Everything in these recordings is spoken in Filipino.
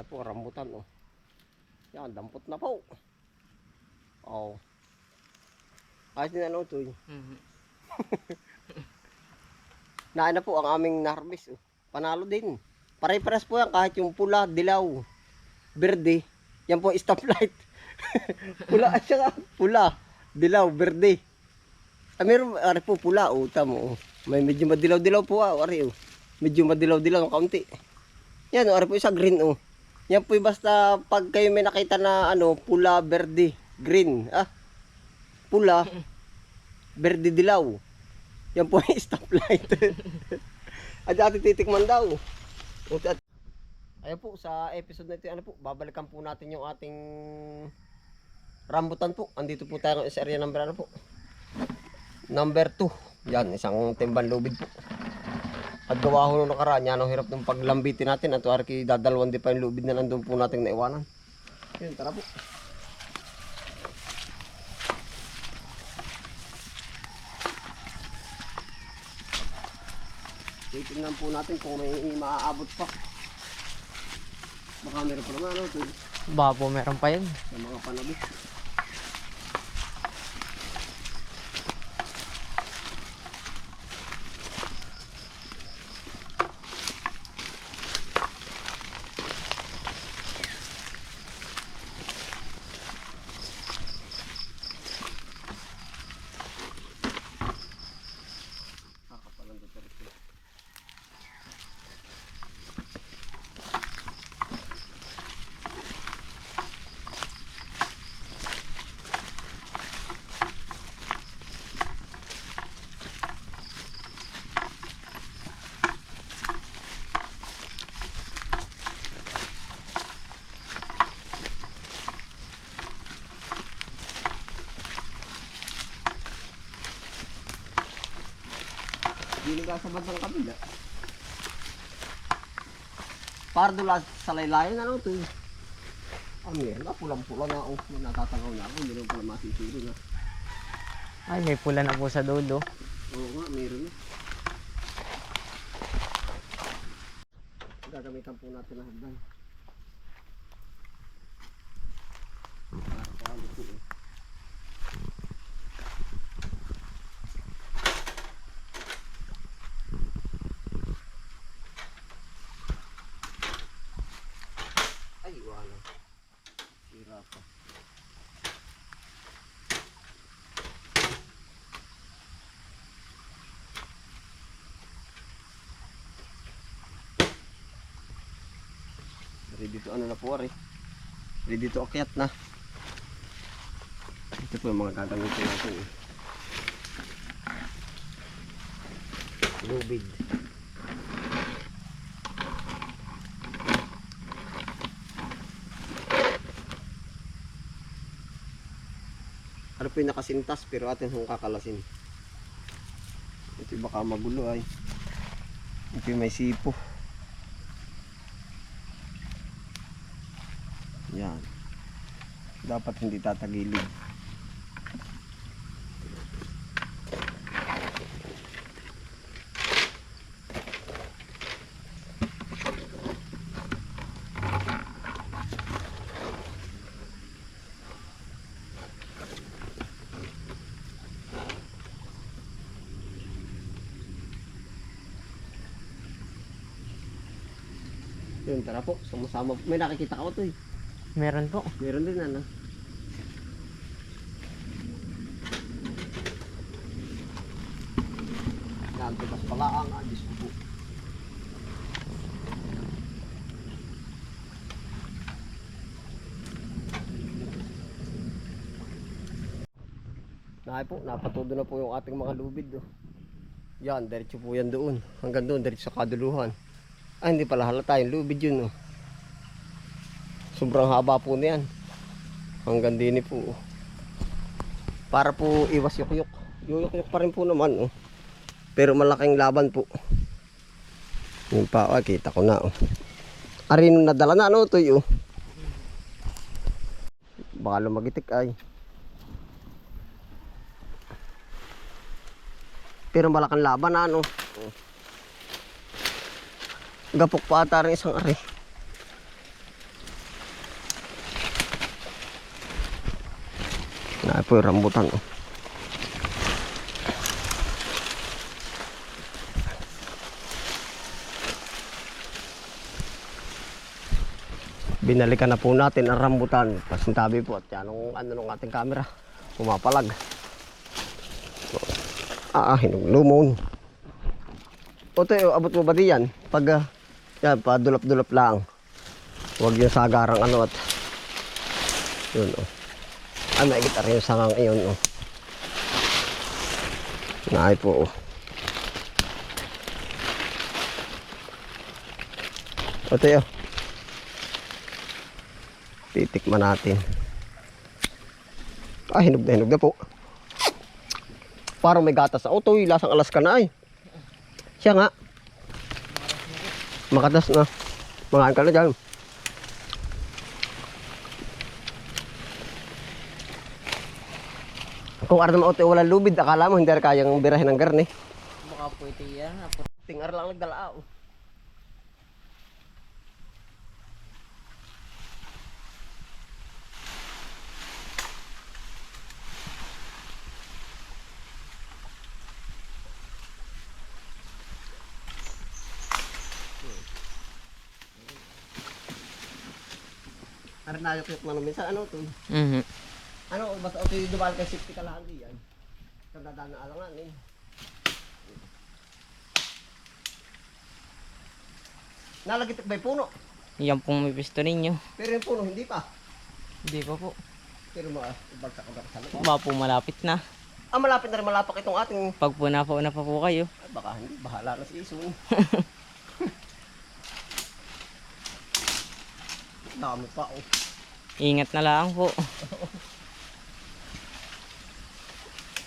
na po, rambutan oh. Yan, dampot na po. Oh. Ayos din ano to. Mhm. Nain na po ang aming narbis. Oh. Panalo din. Pare-pares po yan kahit yung pula, dilaw, berde. Yan po stoplight. pula at saka pula, dilaw, berde. Ah, meron ari po pula, oh, tamo. Oh. May medyo madilaw-dilaw po ah, ari oh. Medyo madilaw-dilaw ng kaunti. Yan oh, ari po isa green oh. Yan po basta pag kayo may nakita na ano, pula, berde, green. Ah, pula, berde, dilaw. Yan po yung stoplight. At dati titikman daw. Ayun po, sa episode na ito, ano po, babalikan po natin yung ating rambutan po. Andito po tayo sa area number ano po. Number 2. Yan, isang timban lubid po. At gawa ho nung nakaraan, yan ang hirap ng paglambitin natin. At arki dadalwan din pa yung lubid na nandun po nating naiwanan. Yun, tara po. Titingnan po natin kung may maaabot pa. Baka meron pa naman ano, Baka po meron pa yun. sa mga panabi. Kakapalan dito rin. Hindi nga sa bandang kabila. Pardo la sa laylayan ano to. Ang meron na pulang-pula na oh, may natatangaw na ako, hindi naman pala masisiro na. Ay, may pula na po sa dulo. Oo nga, meron na. Gagamitan po natin ng hagdan. Para paano po eh. Ay, wala. Sira pa. Ready to ano na po ari. Ready to akyat na. Ito po yung mga gagamitin natin. eh. Lubid. Ano po yung nakasintas pero atin hong kakalasin. Ito baka magulo ay. Ito may sipo. Yan. Dapat hindi tatagilid. Yun, tara po. Sumasama. May nakikita ako to eh. Meron po. Meron din ano. Nagtigas pala ang adis ko po. Nakay po, napatudo na po yung ating mga lubid. Oh. Yan, diretso po yan doon. Hanggang doon, diretso sa kaduluhan. Ah, hindi pala halata yung lubid yun. Oh. Sobrang haba po na yan. Hanggang din po. oh. Para po iwas yukyuk. Yuyukyuk pa rin po naman. Oh. Pero malaking laban po. Yung pa, ah, kita ko na. Oh. Arin nadala na ano to oh. Baka lumagitik ay. Pero malaking laban ano. Oh. Gapok pa ata rin isang ari. Na po rambutan. Oh. Binalikan na po natin ang rambutan. Pasintabi po at yan ang ano ng ating camera. Pumapalag. Ah, ah hinulumon. O tayo, abot mo ba diyan? Pag, ah, yan, padulap-dulap lang. Huwag yung sagarang ano at yun oh. Ay, maigit rin yung sangang iyon oh. Naay po oh. O tayo. Titikman natin. Ah, hinog na hinog na po. Parang may gatas na. O, ito lasang alas ka na ay. Siya nga. Makatas na. Mangaan ka na dyan. Kung arna mo wala lubid, akala mo hindi rin kayang birahin ng garni. Baka ito yan. Tingar lang nagdala oh. Arin na yung mo minsan ano to? Mhm. Ano, basta ito yung dumaan kay safety ka lang diyan. Kadadaan na alangan eh. Nalagitik ba yung puno? Yan pong may pisto ninyo. Pero yung puno hindi pa. Hindi pa po. Pero mga bagsak ka sa loob. Baka po malapit na. Ah, malapit na rin malapak itong ating... Pag po napauna pa po kayo. Ay, baka hindi, bahala na si Isun. Dami pa oh. Ingat na lang po.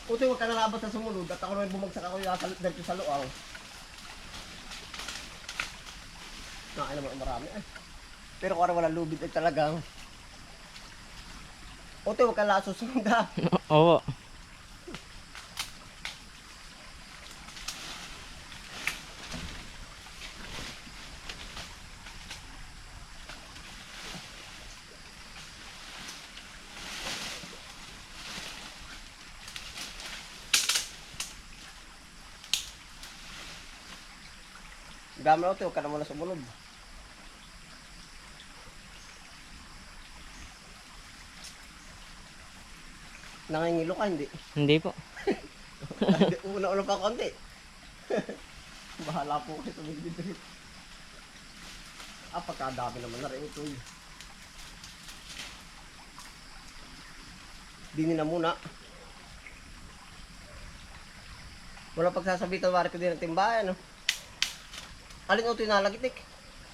Puti, huwag ka nalaban sa sumunod at ako rin bumagsak ako yung dito sa luaw. Nakain naman marami ay. Pero kung wala lubid ay talagang... Puti, huwag ka lang susunod ha. Oo. Gamit ako, huwag ka na muna sumunod. Nangingilo ka, hindi. Hindi po. Una-una pa konti. Bahala po kayo tumigil dito. Ah, pagkadami naman na rin ito. eh. Dini na muna. Wala pagsasabitan, wari ko din ng timbayan. No? Alin ito yung nalagitik?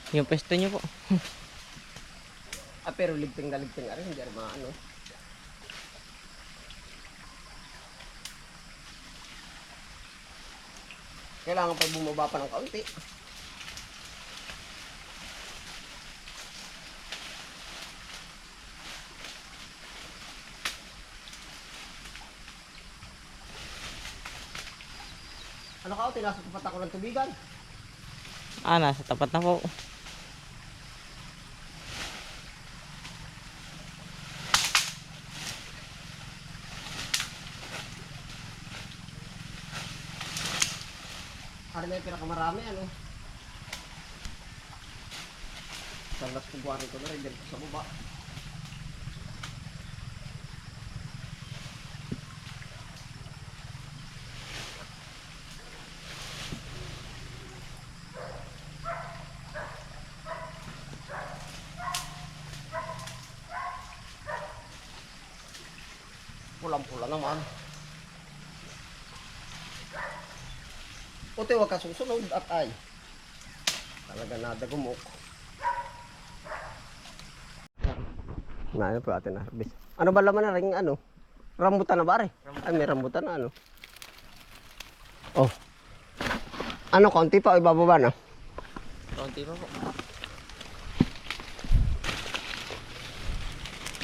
Yung pesto nyo po. Ah, pero ligting na ligting na rin, hindi rin maano. Kailangan pa bumaba pa ng kaunti. Ano ka, tinasok pa ako ng tubigan? Ah, nasa tapat na po. Ano na yung pinakamarami, ano? Salat ko buwan ko na rin dito sa baba. Pulang-pula naman. Puti, huwag ka susunod at ay. Talaga nada gumok. Na ano po atin na harvest. Ano ba laman na ring ano? Rambutan na ba re? Ay may rambutan na ano. Oh. Ano konti pa ibababa na? Konti pa po.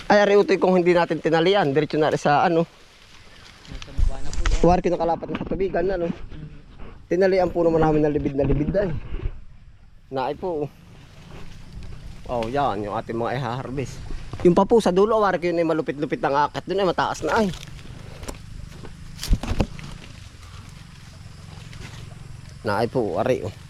Ay ari utoy kung hindi natin tinalian, diretso na sa ano. Huwag kinakalapat na sa tubigan ano. Tinalian po naman namin na libid na libid dahil. Naay po. Oh, yan yung ating mga i-harvest. Yung pa po sa dulo, wari ko yun ay malupit-lupit ng akit. Doon ay mataas na ay. Naay po, wari oh.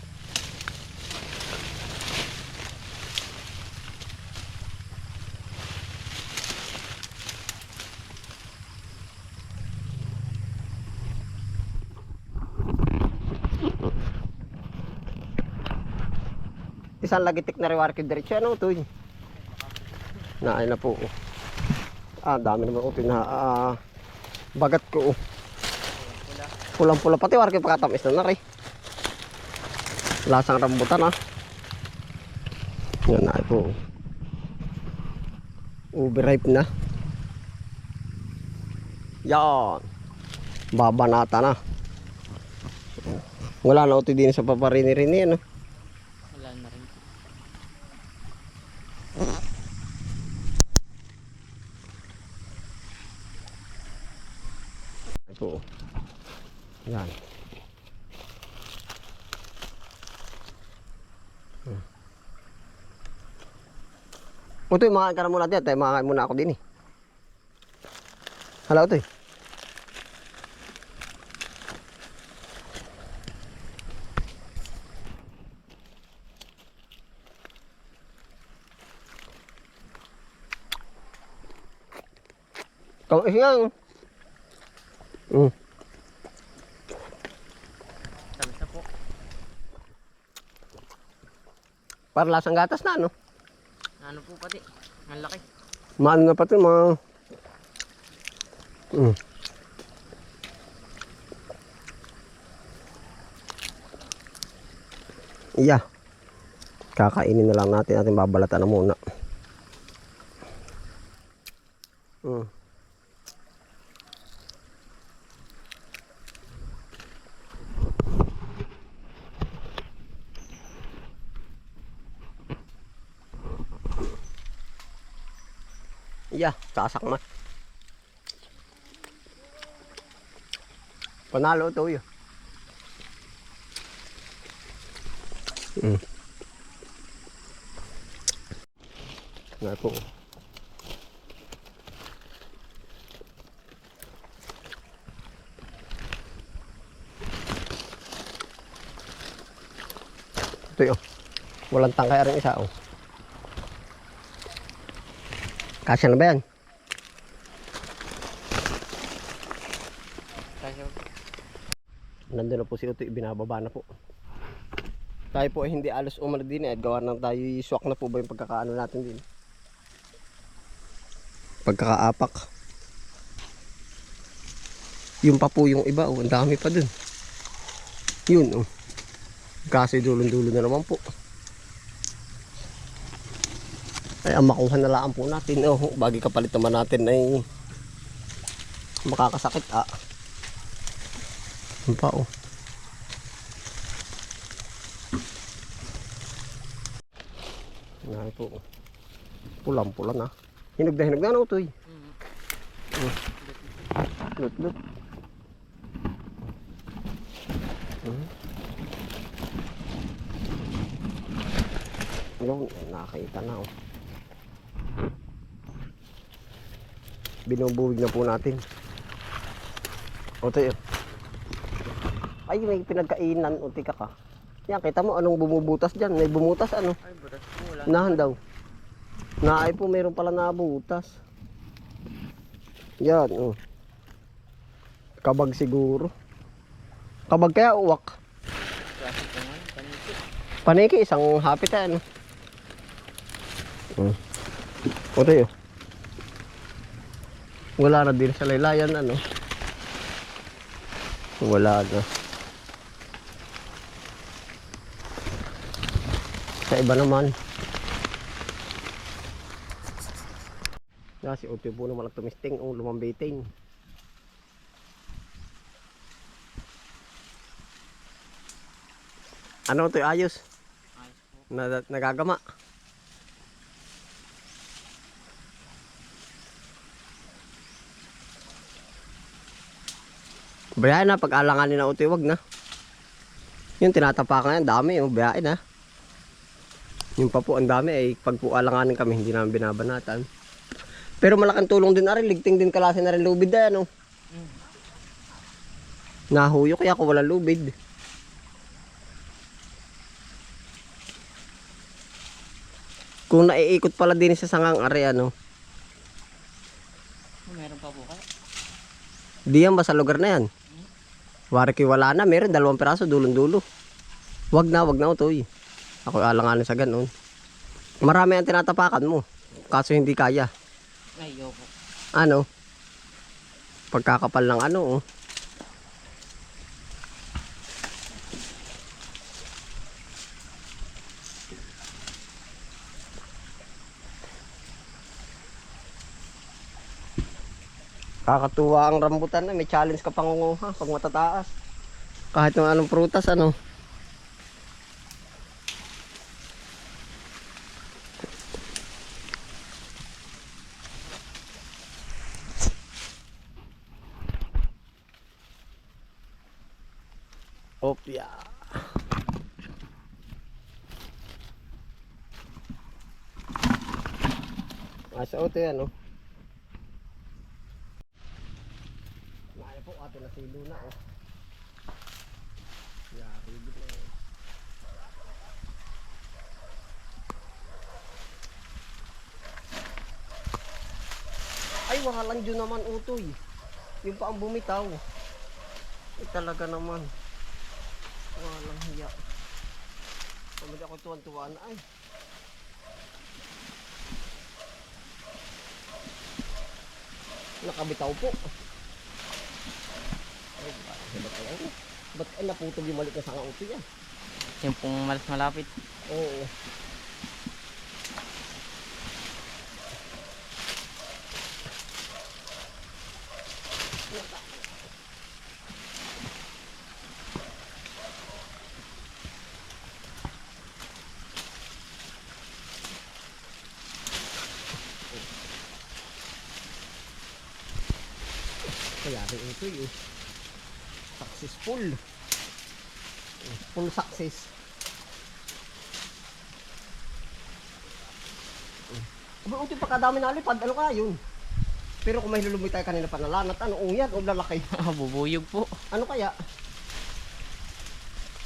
Isang lagitik na reward ko diretso. Ano ito eh? Naay na po. Ah, dami naman ito na ah, bagat ko. oh. Pulang-pula pati warga pagkatamis na na rin. Lasang rambutan ah. Yan na po. Overripe na. Yan. Babanata na. Wala na ito din sa paparini-rini ano. Wala na rin. Ito. Yan. Hmm. O ito, makakain ka na muna dyan. Tayo makakain muna ako din eh. Hala, ito eh. Kau eh yan. Mm. Para lasang gatas na, no? Ano po pati? Ang laki. Maano na pa ito, mga... Mm. Iya. Kakainin na lang natin. Ating babalatan na muna. Mm. Sasak na. Panalo ito yun. Mm. Nga po. Ito yun. Walang tangkay rin isa oh. Kasya na ba yan? Kasi Nandun na po si Utoy, binababa na po. Tayo po ay hindi alos umano din eh. Gawa ng tayo swak na po ba yung pagkakaano natin din. Pagkakaapak. Yung pa po yung iba, oh, ang dami pa dun. Yun, oh. Kasi dulon-dulo na naman po. Ay, ang makuha na lang po natin. Oh, bagi kapalit naman natin ay makakasakit ah. Yung pa oh. Nga po. Pulang-pula na. Hinog na na ito eh. Lut lut. Hmm. Yung nakakita na oh. Binubuwig na po natin. O tayo. Ay, may pinagkainan. O, tika ka. Yan, kita mo anong bumubutas dyan. May bumutas ano. ay butas po wala. Nahan daw. Naay po, mayroon pala nabutas. Yan, oh. Kabag siguro. Kabag kaya uwak. Paniki. Isang hapit ano. Hmm. O tayo. Wala na din sa laylayan ano. Wala na. Sa iba naman. Kasi upi po naman tumisting ang lumambiting. Ano to ayos? Ayos po. Na, nagagama. Bayain na, pag alanganin na utoy, wag na. Yung tinatapakan yan, dami yung bayain na. Yung pa po, ang dami ay pag po alanganin kami, hindi namin binabanatan. Pero malaking tulong din na rin, ligting din kalase na rin lubid na yan, oh. Mm. Nahuyo kaya ako walang lubid. Kung naiikot pala din sa sangang are, ano, Oh, meron pa po kaya? di yan ba sa lugar na yan? Wari ko wala na, meron dalawang piraso, dulong-dulo. Wag na, wag na utoy. Ako alanganin sa ganun. Marami ang tinatapakan mo, kaso hindi kaya. Ay, yoko. Ano? Pagkakapal ng ano, oh. Kakatuwa ang rambutan na may challenge ka pang ha, pag matataas. Kahit ng anong prutas ano. Opya. Asa oto yan, no? Naya po, ato na silo na, oh. Yari, di na, eh. Ay, wahalan dyan naman, utoy. Yung pa ang bumitaw. Ay, talaga naman. Walang hiya. Pamili ako tuwan-tuwa na ay. Nakabitaw po. Ay, bakit ba kaya? Ba't ay naputol yung malik na sanga uto yan? Yung pong malas malapit. Oo. Kaya rin ito yun. Successful. Full success. Aba, uti pagkadami na lipad, ano kaya yun? Pero kung may lulubay tayo kanina pa nalanat, ano yan o lalaki? Bubuyog po. Ano kaya?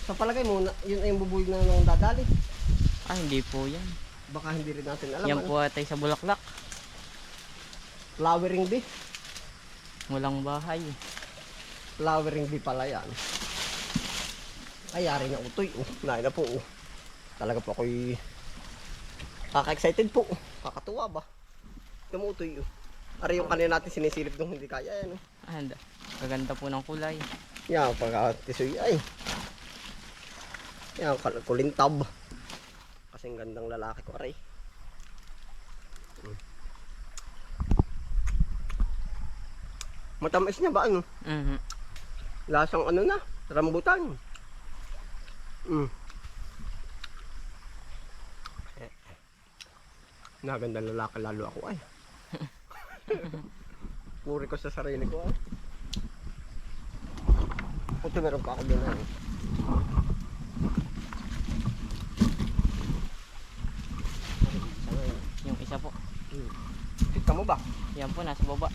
Sa palagay mo, na- yun ay yung bubuyog na nang dadali. Ah, hindi po yan. Baka hindi rin natin alam. yan ano? po atay sa bulaklak. Flowering bee. Walang bahay. Flowering bee pala yan. Ay, yari na utoy. Oh, nain na po. Oh. Talaga po ako'y kaka-excited po. Kakatuwa ba? Tumutoy. Oh. Ari yung kanina natin sinisilip nung hindi kaya. Yan, oh. Ah, anda. Kaganda po ng kulay. Yan, pagkatisoy ay. Yan, kulintab. Kasing gandang lalaki ko, aray. Mm. Matamis niya ba ano? Mhm. Lasang ano na, rambutan. Mm. Eh, Nagandang lalaki lalo ako ay. Puri ko sa sarili ko ay. Ito meron pa ako din ay. Yung isa po. Kita mo ba? Yan po, nasa baba.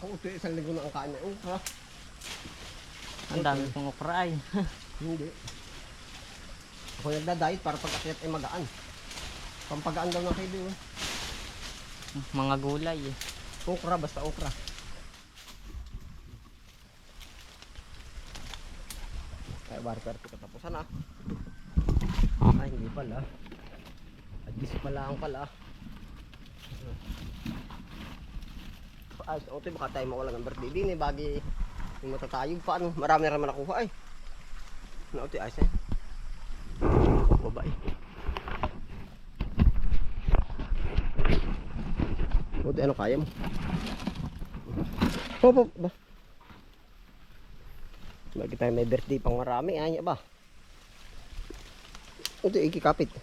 Ako ito isang linggo na ang kain na. Oh, ha? Ang dami pong okra ay. Hindi. Ako nagda-diet para pag akyat ay magaan. Pampagaan daw ng kaibigan. eh. Mga gulay eh. Okra, basta okra. Ay, barker ko katapusan ah. Ay, hindi pala. Agis pala ang pala. Ay, so, ito baka tayo mawala ng birthday din eh. Bagi yung matatayog pa ano. Marami naman nakuha eh. Ano ito, ayos na yan. Babae. Buti ano kaya mo? Hop, hop, ba? Lagi tayo may birthday pang marami, anya ba? Ito, ikikapit.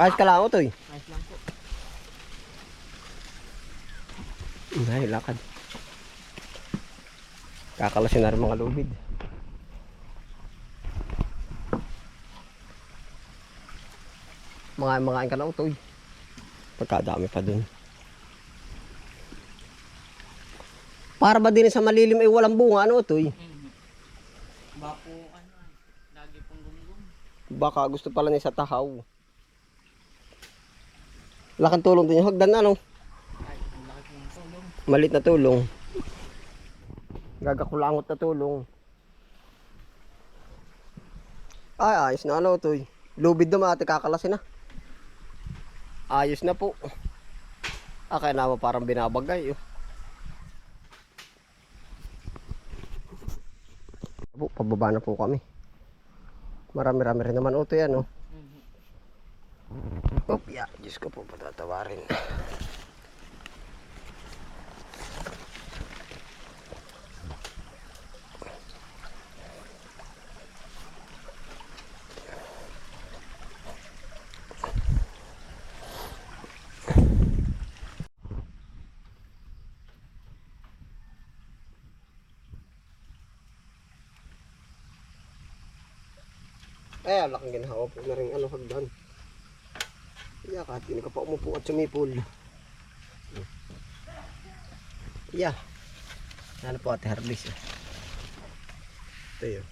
Ayos ka lang, Utoy. Ayos lang po. Ay, lakad. Kakalasin na rin mga lubid. Mga mga ka na utoy. Pagkadami pa dun. Para ba din sa malilim ay walang bunga ano utoy? Bako, ano, lagi pong gumgum. Baka gusto pala niya sa tahaw. Laking tulong din yung hagdan ano. Ay, ang laki pong tulong. Malit na tulong. Gagakulangot na tulong. Ay, ayos na ano to. Lubid na mati kakalasin na. Ayos na po. Ah, kaya naman parang binabagay. Oh. Po, pababa na po kami. Marami-rami rin naman uto yan, oh. Mhm. Op, ya, Diyos ko po, patatawarin. Ang laking ginhawa po na rin ano hagdan. Iya, kahit hindi ka pa umupo at sumipol. Iya. Ano po ate Harlis eh. Ito yun.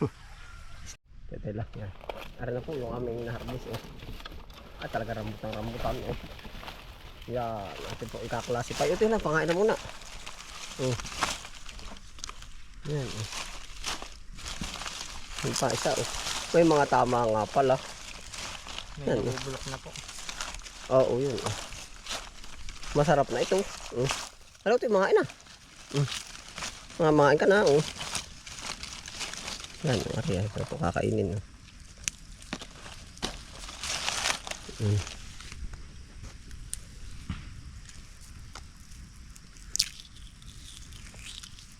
Ito lang yan. Ara na po yung aming naharlis eh. Ah, talaga rambutan rambutan eh. Yan, natin po ikaklasify. Ito yun lang, pangain na muna. Oh. Yan eh. Yung pa isa oh. May mga tama nga pala. May Yan. nabubulok na po. Oo, yun. Oh. Masarap na ito. Oh. Ano ito, mga ina. Mm. Mga mga ka na. Oh. Yan, Maria. Ito po kakainin. Oh. Mm.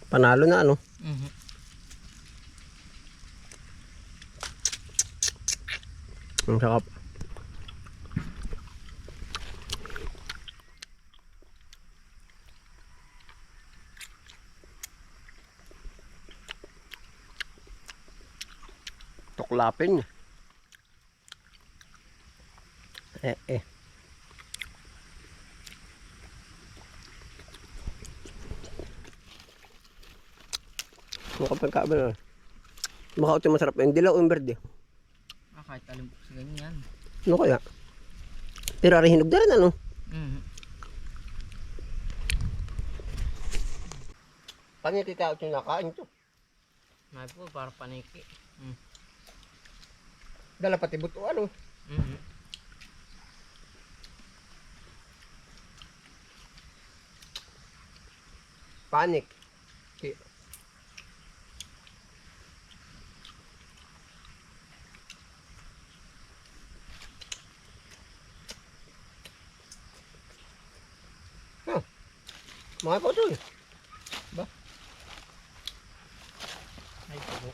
Panalo na ano. Mhm. Ang sarap. Tuklapin. Eh, eh. Mukha pagkabi na. Mukha ito masarap. Yung dilaw yung verde. Kahit alam po sa ganyan. Ano kaya? Pero ari hinog na rin ano? Mhm. Paano yung titao yung nakain to? May po, para paniki. Mhm. Dala pati buto ano? Mhm. Panic. Ki- Mga ko to eh. Ay, po.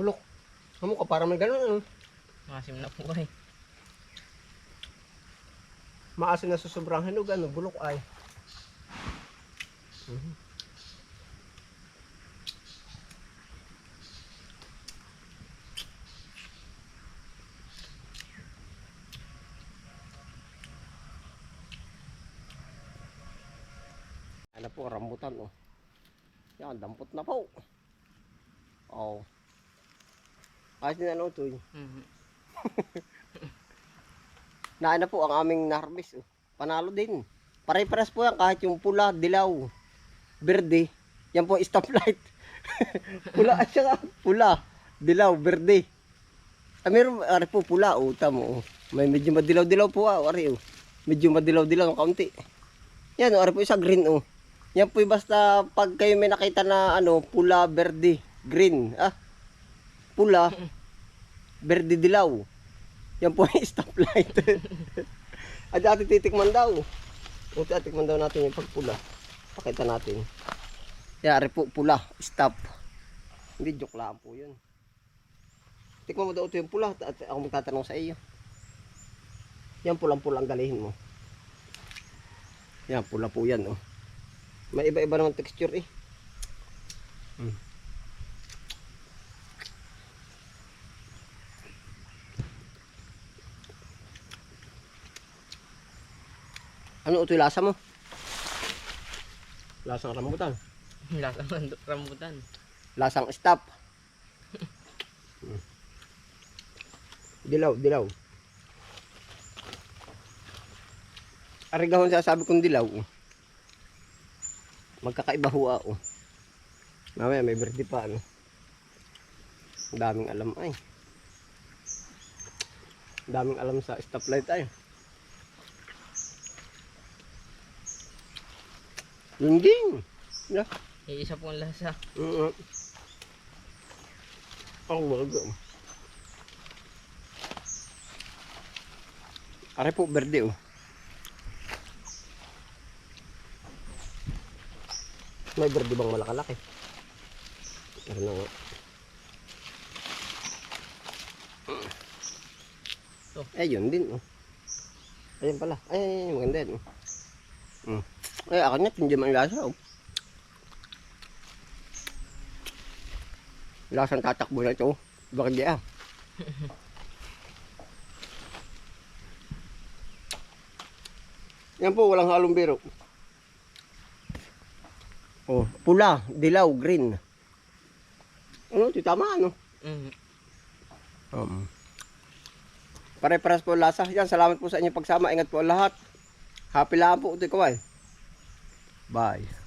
Bulok. Amo ka para may ganun ano? Masim na po eh. Maasin na sa sobrang hinog ano? Bulok ay. Mhm. Ano po, rambutan oh. Yan, dampot na po. Oh. Ayos din ano to eh. Mhm. Na po ang aming narbis. Oh. Panalo din. Pare-pares po yan kahit yung pula, dilaw, berde. Yan po stoplight. pula at saka pula, dilaw, berde. Ah, meron, ari po pula, oh, tamo. Oh. May medyo madilaw-dilaw po, ah, ari, oh. Medyo madilaw-dilaw ng kaunti. Yan, oh, ari po isa green, oh. Yan po basta pag kayo may nakita na ano, pula, berde, green, ah. Pula, berde, dilaw. Yan po yung stoplight. At dati titikman daw. O titikman daw natin yung pagpula. Pakita natin. Yari po pula. Stop. Hindi joke lang po yun. Tikman mo daw ito yung pula. At ako magtatanong sa iyo. Yan pulang-pulang galihin mo. Yan, pula po yan, oh. May iba-iba naman texture, eh. Mm. Ano ito yung lasa mo? Lasang rambutan. Lasang rambutan. Lasang stop. Mm. dilaw, dilaw. Arigahon sasabi kong dilaw. oh. Magkakaiba ho oh. Mamaya may verde pa ano. Ang daming alam ay. Ang daming alam sa stoplight ay. Yun din. Yeah. Iisa pong lasa. Oo. Ang wag. Are po berde oh. May berde bang malakalaki? Ano na nga. To. Eh, yun din oh. Ayun pala. Ay, maganda yan oh. Mm. Ay, ako niya, hindi man lasa oh. Lasang tatakbo na ito. Bakit di ah? Yan po, walang halong biro. Oh, pula, dilaw, green. Ano, ito tama ano? Mm. Um. Pare-paras po lasa. Yan, salamat po sa inyong pagsama. Ingat po lahat. Happy lang po. Ito ikaw ay. Bye.